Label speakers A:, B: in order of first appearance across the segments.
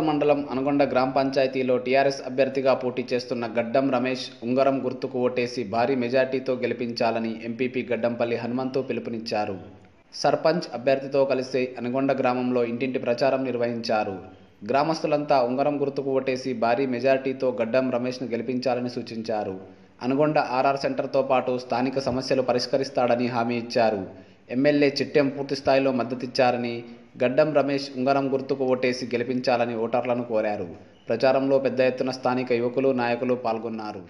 A: మండలం అనుగొండ గ్రామ పంచాయతీలో టీఆర్ఎస్ అభ్యర్థిగా పోటీ చేస్తున్న గడ్డం రమేష్ ఉంగరం గుర్తుకు ఓటేసి భారీ మెజార్టీతో గెలిపించాలని ఎంపీపీ గడ్డంపల్లి హనుమంతు పిలుపునిచ్చారు. సర్పంచ్ అభ్యర్థితో కలిసి అనుగొండ గ్రామంలో ఇంటింటి ప్రచారం నిర్వహించారు. గ్రామస్తులంతా ఉంగరం గుర్తుకు ఓటేసి భారీ మెజార్టీతో గడ్డం రమేష్ను గెలిపించాలని సూచించారు. అనుగొండ ఆర్ఆర్ సెంటర్తో పాటు స్థానిక సమస్యలు పరిష్కరిస్తాడని హామీ ఇచ్చారు. ఎమ్మెల్యే చిట్టెం పూర్తి స్థాయిలో మద్దతిచ్చారని గడ్డం రమేష్ ఉంగరం గుర్తుకు ఓటేసి గెలిపించాలని ఓటర్లను కోరారు. ప్రచారంలో పెద్ద ఎత్తున స్థానిక యువకులు నాయకులు పాల్గొన్నారు.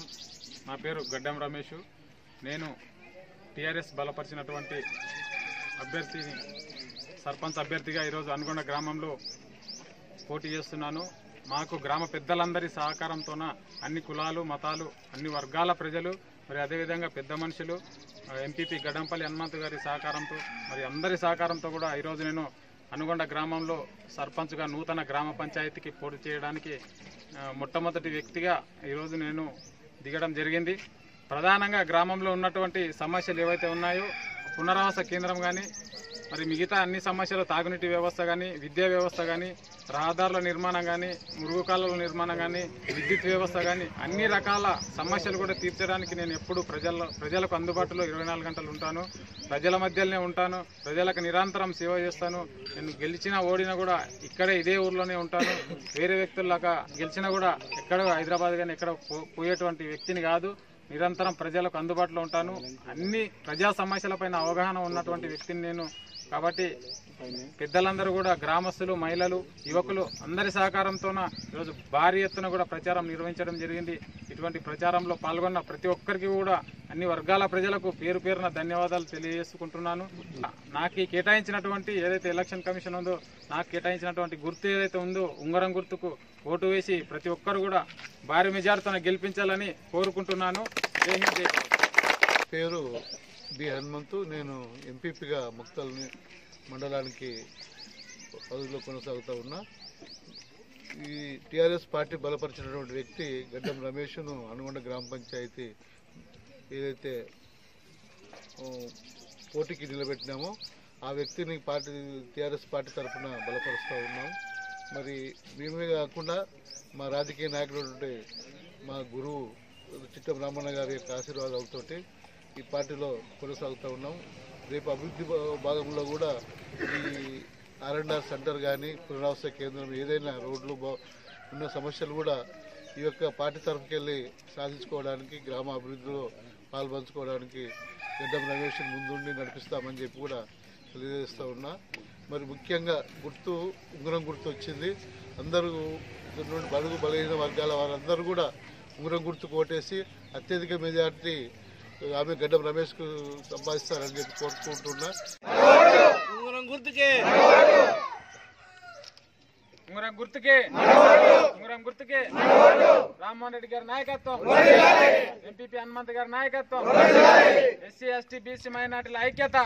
B: నమస్కారం. నా పేరు గడ్డం రమేష్. నేను టీఆర్ఎస్ బలపరిచినటువంటి అభ్యర్థిని సర్పంచ్ అభ్యర్థిగా ఈరోజు అనుగొండ గ్రామంలో పోటీ చేస్తున్నాను. మాకు గ్రామ పెద్దలందరి సహకారంతోన అన్ని కులాలు మతాలు అన్ని వర్గాల ప్రజలు మరి అదేవిధంగా పెద్ద మనుషులు ఎంపీపీ గడ్డంపల్లి హనుమంత్ గారి సహకారంతో మరి అందరి సహకారంతో కూడా ఈరోజు నేను అనుగొండ గ్రామంలో సర్పంచ్గా నూతన గ్రామ పంచాయతీకి పోటీ చేయడానికి మొట్టమొదటి వ్యక్తిగా ఈరోజు నేను దిగడం జరిగింది. ప్రధానంగా గ్రామంలో ఉన్నటువంటి సమస్యలు ఏవైతే ఉన్నాయో పునరావాస కేంద్రం కానీ మరి మిగతా అన్ని సమస్యలు తాగునీటి వ్యవస్థ కానీ విద్యా వ్యవస్థ కానీ రహదారుల నిర్మాణం కానీ మురుగుకాలల నిర్మాణం కానీ విద్యుత్ వ్యవస్థ కానీ అన్ని రకాల సమస్యలు కూడా తీర్చడానికి నేను ఎప్పుడు ప్రజల ప్రజలకు అందుబాటులో ఇరవై నాలుగు గంటలు ఉంటాను. ప్రజల మధ్యలోనే ఉంటాను. ప్రజలకు నిరంతరం సేవ చేస్తాను. నేను గెలిచినా ఓడినా కూడా ఇక్కడే ఇదే ఊర్లోనే ఉంటాను. వేరే వ్యక్తుల్లాగా గెలిచినా కూడా ఎక్కడ హైదరాబాద్ కానీ ఎక్కడ పో- పోయేటువంటి వ్యక్తిని కాదు. నిరంతరం ప్రజలకు అందుబాటులో ఉంటాను. అన్ని ప్రజా సమస్యలపైన అవగాహన ఉన్నటువంటి వ్యక్తిని నేను. కాబట్టి పెద్దలందరూ కూడా గ్రామస్తులు మహిళలు యువకులు అందరి సహకారంతోన ఈరోజు భారీ ఎత్తున కూడా ప్రచారం నిర్వహించడం జరిగింది. ఇటువంటి ప్రచారంలో పాల్గొన్న ప్రతి ఒక్కరికి కూడా అన్ని వర్గాల ప్రజలకు పేరు పేరున ధన్యవాదాలు తెలియజేసుకుంటున్నాను. నాకు కేటాయించినటువంటి ఏదైతే ఎలక్షన్ కమిషన్ ఉందో నాకు కేటాయించినటువంటి గుర్తు ఏదైతే ఉందో ఉంగరం గుర్తుకు ఓటు వేసి ప్రతి ఒక్కరు కూడా భారీ మెజార్టీతో గెలిపించాలని కోరుకుంటున్నాను.
C: పేరు బి హనుమంతు. నేను ఎంపీపీగా ముక్తల్ మండలానికి పదవిలో కొనసాగుతూ ఉన్నా. ఈ టీఆర్ఎస్ పార్టీ బలపరిచినటువంటి వ్యక్తి గడ్డం రమేష్ను అనుగొండ గ్రామ పంచాయతీ ఏదైతే పోటీకి నిలబెట్టినామో ఆ వ్యక్తిని పార్టీ టీఆర్ఎస్ పార్టీ తరఫున బలపరుస్తూ ఉన్నాం. మరి మేమే కాకుండా మా రాజకీయ నాయకుడు మా గురువు చిత్తం రామన్న గారి యొక్క ఆశీర్వాదాలతో ఈ పార్టీలో కొనసాగుతూ ఉన్నాం. రేపు అభివృద్ధి భాగంలో కూడా ఈ ఆర్ఎండ్ఆర్ సెంటర్ కానీ పునరావాస కేంద్రం ఏదైనా రోడ్లు బా ఉన్న సమస్యలు కూడా ఈ యొక్క పార్టీ తరఫుకి వెళ్ళి సాధించుకోవడానికి గ్రామ అభివృద్ధిలో పాల్పంచుకోవడానికి గడ్డం రమేష్ ముందుండి నడిపిస్తామని చెప్పి కూడా తెలియజేస్తూ ఉన్నా. మరి ముఖ్యంగా గుర్తు ఉంగరం గుర్తు వచ్చింది అందరూ నుండి బడుగు బలహీన వర్గాల వారందరూ కూడా ఉంగరం గుర్తు కోటేసి అత్యధిక మెజార్టీ ఆమె గడ్డం రమేష్కు సంపాదిస్తారని చెప్పి కోరుకుంటున్నా.
B: ఉంగరం గుర్తుకే. ఉంగరం గుర్తుకే. రామ్మోహన్ రెడ్డి గారి నాయకత్వం. ఎంపీపీ హనుమంత్ గారి నాయకత్వం. ఎస్సీ ఎస్టీ బీసీ మైనార్టీల ఐక్యత.